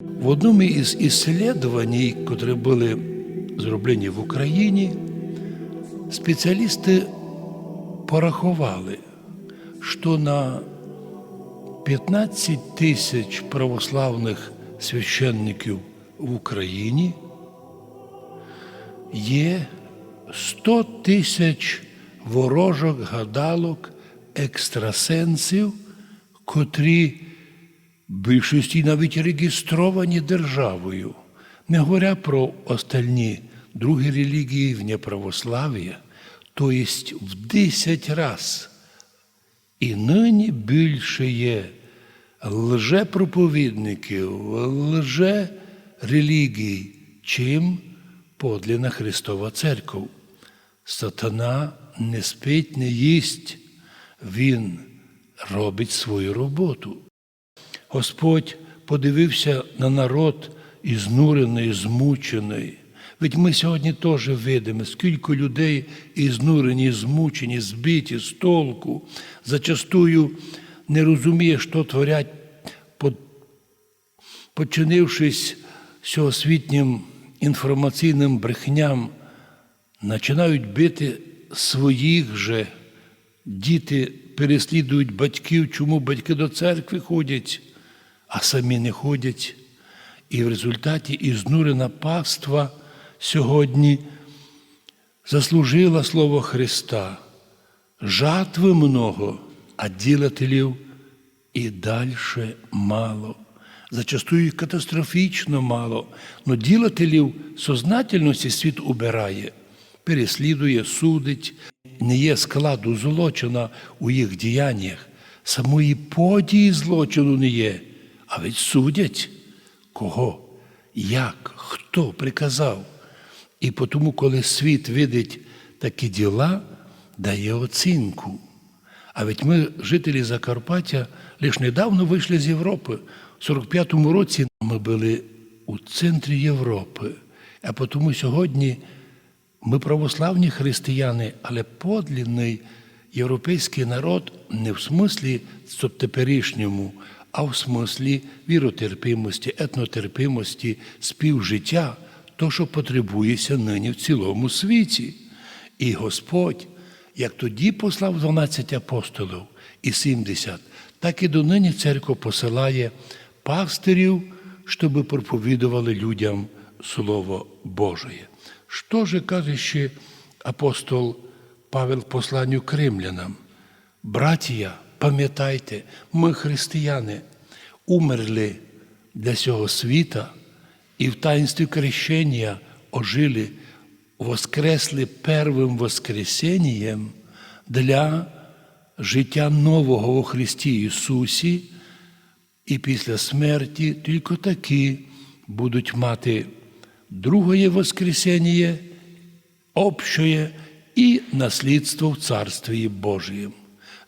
В одному із іслідувань, котрі були зроблені в Україні, спеціалісти порахували, що на 15 тисяч православних священників в Україні є 100 тисяч ворожок, гадалок, екстрасенсів, котрі більшості навіть реєстровані державою. Не говоря про остальні другі релігії вне православ'я, то есть в 10 раз і нині більше є лжепроповідників, лже-релігій, чим подлинна Христова Церква. Сатана не спить, не їсть, він робить свою роботу. Господь подивився на народ ізнурений, змучений. Ведь ми сьогодні теж видимо, скільки людей ізнурені, змучені, збиті з толку, зачастую не розуміє, що творять, подчинившись всеосвітнім інформаційним брехням, починають бити своїх же. Діти переслідують батьків, чому батьки до церкви ходять, а самі не ходять. І в результаті ізнурена паства сьогодні заслужила слово Христа. Жатви много, а ділателів і дальше мало. Зачастую катастрофічно мало, но ділателів сознательності світ убирає, переслідує, судить, не є складу злочина у їх діяннях, самої події злочину не є, а ведь судять кого, як, хто приказав. І тому, коли світ видить такі діла, дає оцінку. А ведь ми, жителі Закарпаття, лише недавно вийшли з Європи. У 45-му році ми були у центрі Європи. А тому сьогодні ми православні християни, але подлінний європейський народ не в смислі теперішньому, а в смислі віротерпимості, етнотерпимості, співжиття, то, що потребується нині в цілому світі. І Господь, як тоді послав 12 апостолів і 70, так і донині церква посилає пастирів, щоб проповідували людям Слово Боже. Що же каже ще апостол Павел посланню к римлянам? Братія, пам'ятайте, ми, християни, умерли для цього світа і в таїнстві крещення ожили, воскресли первим воскресенням для життя нового во Христі Ісусі, і після смерті тільки такі будуть мати другое воскресіння, общее і наслідство в Царстві Божієм.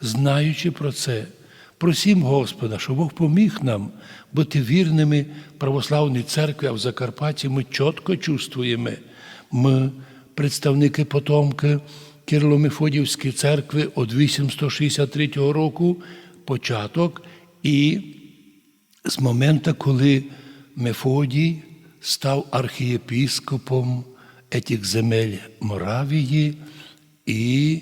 Знаючи про це, просім Господа, щоб Бог поміг нам бути вірними православній церкві, а в Закарпатті ми чітко чувствуємо, ми представники потомки Кирило-Мефодіївської церкви від 863 року початок і з моменту, коли Мефодій став архієпіскопом етих земель Моравії і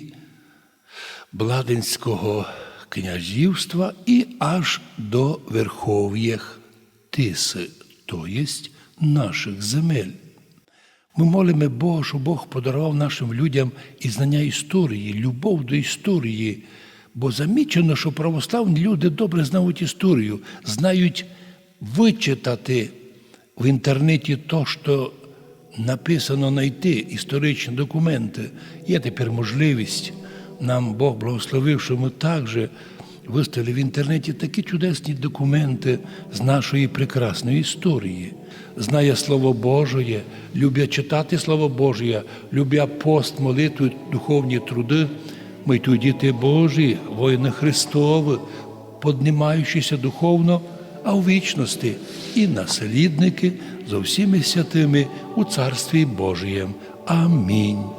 Бладенського княжівства і аж до Верхов'ях Тиси, то єсть наших земель. Ми молимо Бога, щоб Бог подарував нашим людям і знання історії, любов до історії. Бо замічено, що православні люди добре знають історію, знають вичитати в інтернеті то, що написано знайти історичні документи. Є тепер можливість. Нам Бог благословив, що ми також виставили в інтернеті такі чудесні документи з нашої прекрасної історії. Знає Слово Божє, любя читати Слово Божє, любя пост, молитву, духовні труди. Ми тут діти Божі, воїни Христові, поднімаючися духовно, а у вічності і наслідники за всіми святими у Царстві Божієм. Амінь.